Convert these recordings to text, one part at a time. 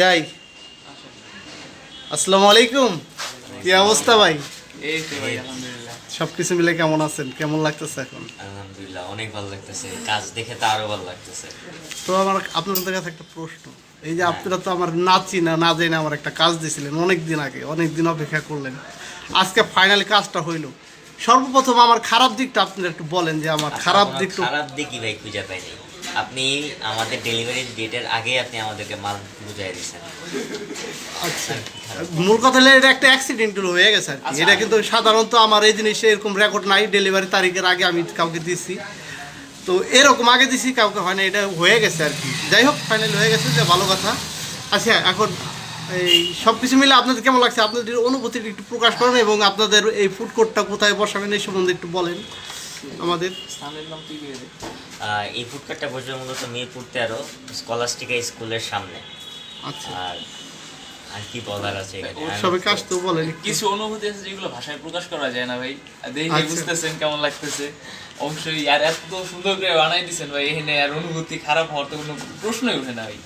যাই। আসসালামু আলাইকুম। কি অবস্থা ভাই? এই তো ভাই আলহামদুলিল্লাহ। সব কিছু মিলে কেমন আছেন? কেমন লাগতেছে এখন? আলহামদুলিল্লাহ অনেক ভালো লাগতেছে। কাজ দেখে তো আরও ভালো লাগতেছে। তো আমার আপনাদের কাছে একটা প্রশ্ন। এই যে আপনারা তো আমার নাচি না না জানি আমার একটা কাজ দিয়েছিলেন অনেক দিন আগে অনেক দিন অপেক্ষা করলেন। আজকে ফাইনালি কাজটা হইল। সর্বপ্রথম আমার খারাপ দিকটা আপনারা একটু বলেন যে আমার খারাপ কোনো দিকটা খারাপ দিকই ভাই খুঁজে পাইনি। আপনি আমাদের ডেলিভারি ডেটের আগে আপনি আমাদেরকে মাল বুঝাই দিচ্ছেন আচ্ছা। মূল কথা হলো এটা একটা অ্যাক্সিডেন্ট হয়ে গেছে আর কি। এটা কিন্তু সাধারণত আমার এই জিনিসে এরকম রেকর্ড নাই ডেলিভারি তারিখের আগে আমি কাউকে দিছি। তো এরকম আগে দিছি কাউকে হয় না এটা হয়ে গেছে আর কি। যাই হোক ফাইনাল হয়ে গেছে যে ভালো কথা। আচ্ছা এখন এই সব কিছু মিলে আপনাদের কেমন লাগছে? আপনাদের অনুভূতিটা একটু প্রকাশ করেন এবং আপনাদের এই ফুড কোর্টটা কোথায় বসাবেন এই সম্বন্ধে একটু বলেন। আমাদের? স্থানের নাম তুই দিয়ে? এই ফুডকার্টটা বসবে মূলত মিরপুর তেরো স্কলাস্টিকা স্কুলের সামনে। আচ্ছা। আর আর কি বলার আছে সবাই কাজ তো বলেন কিছু অনুভূতি আছে যেগুলো ভাষায় প্রকাশ করা যায় না ভাই। দেখে আচ্ছা। বুঝতেছেন কেমন লাগতেছে। অবশ্যই আর এত সুন্দর করে বানাই দিছেন ভাই এখানে আর অনুভূতি খারাপ হওয়ার তো কোনো প্রশ্নই ওঠে না ভাই।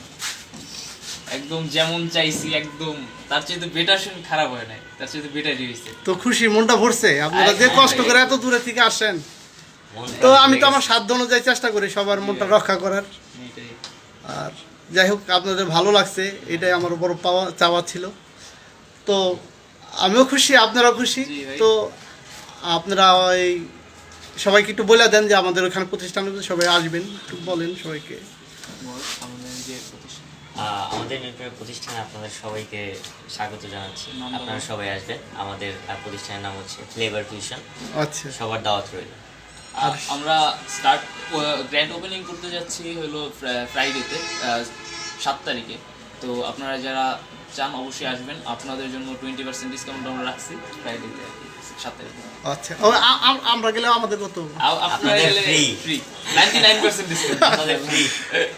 একদম যেমন চাইছি একদম তার চেয়ে বেটার খারাপ হয় নাই। তার চেয়ে বেটারই হয়েছে। তো খুশি মনটা ভরছে। আপনারা যে কষ্ট করে এত দূরে থেকে আসেন। তো আমি তো আমার সাধ্য অনুযায়ী চেষ্টা করি সবার মনটা রক্ষা করার। আর যাই হোক আপনাদের ভালো লাগছে এটাই আমার বড় পাওয়া চাওয়া ছিল। তো আমিও খুশি আপনারাও খুশি। তো আপনারা ওই সবাইকে একটু বলে দেন যে আমাদের ওখানে প্রতিষ্ঠানে সবাই আসবেন একটু বলেন সবাইকে। আমাদের যে প্রতিষ্ঠান। আপনাদের সবাইকে স্বাগত জানাচ্ছি। আপনারা সবাই আসবেন। আমাদের প্রতিষ্ঠানের নাম হচ্ছে ফ্লেভার ফিউশন আচ্ছা। সবার দাওয়াত রইল। আমরা স্টার্ট গ্র্যান্ড ওপেনিং করতে যাচ্ছি হলো ফ্রাইডেতে সাত তারিখে। তো আপনারা যারা চান অবশ্যই আসবেন। আপনাদের জন্য টোয়েন্টি পার্সেন্ট ডিসকাউন্ট আমরা রাখছি ফ্রাইডেতে সাত তারিখে। আচ্ছা আমরা গেলে আমাদের কত? আপনারা গেলে ফ্রি।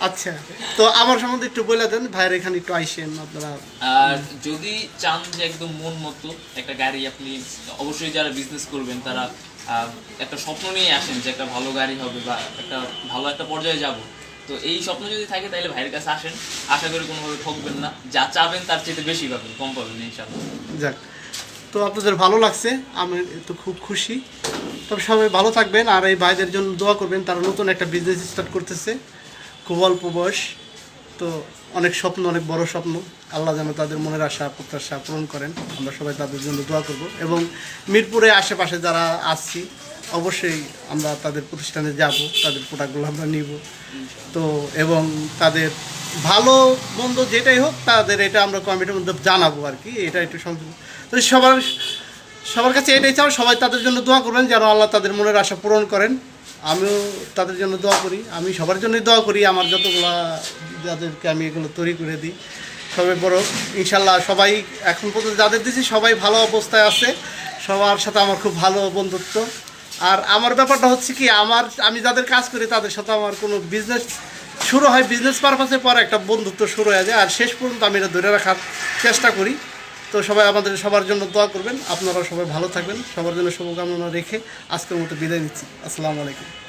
আচ্ছা তো আমার সম্বন্ধে একটু বলে দেন ভাইয়ের এখানে একটু আইসেন আপনারা। আর যদি চান যে একদম মন মতো একটা গাড়ি আপনি অবশ্যই যারা বিজনেস করবেন তারা একটা স্বপ্ন নিয়ে আসেন যে একটা ভালো গাড়ি হবে বা একটা ভালো একটা পর্যায়ে যাব। তো এই স্বপ্ন যদি থাকে তাহলে ভাইয়ের কাছে আসেন। আশা করি কোনোভাবে ঠকবেন না। যা চাবেন তার চেয়ে বেশি পাবেন, কম পাবেন ইনশাল্লাহ যাক, তো আপনাদের ভালো লাগছে, আমি তো খুব খুশি। তবে সবাই ভালো থাকবেন আর এই ভাইদের জন্য দোয়া করবেন, তারা নতুন একটা বিজনেস স্টার্ট করতেছে। খুব অল্প বয়স, তো অনেক স্বপ্ন, অনেক বড় স্বপ্ন। আল্লাহ যেন তাদের মনের আশা, প্রত্যাশা পূরণ করেন। আমরা সবাই তাদের জন্য দোয়া করব। এবং মিরপুরে আশেপাশে যারা আসছি অবশ্যই আমরা তাদের প্রতিষ্ঠানে যাব, তাদের প্রোডাক্টগুলো আমরা নিব। তো, এবং তাদের ভালো, মন্দ যেটাই হোক, তাদের এটা আমরা কমিটির মধ্যে জানাব আর কি। এটা একটু সংক্ষেপে তো সবার সবার কাছে এটাই চাও সবাই তাদের জন্য দোয়া করবেন যেন আল্লাহ তাদের মনের আশা পূরণ করেন। আমিও তাদের জন্য দোয়া করি। আমি সবার জন্যই দোয়া করি, আমার যতগুলা যাদেরকে আমি এগুলো তৈরি করে দিই, সবাই বড় ইনশাল্লাহ সবাই এখন পর্যন্ত যাদের দিচ্ছি সবাই ভালো অবস্থায় আছে। সবার সাথে আমার খুব ভালো বন্ধুত্ব। আর আমার ব্যাপারটা হচ্ছে কি, আমার, আমি যাদের কাজ করি, তাদের সাথে আমার কোনো বিজনেস শুরু হয় বিজনেস পারপাসের পর একটা বন্ধুত্ব শুরু হয়ে যায়। আর শেষ পর্যন্ত আমি এটা ধরে রাখার চেষ্টা করি। তো সবাই আমাদের সবার জন্য দোয়া করবেন। আপনারা সবাই ভালো থাকবেন। সবার জন্য শুভকামনা রেখে আজকের মতো বিদায় নিচ্ছি। আসসালামু আলাইকুম।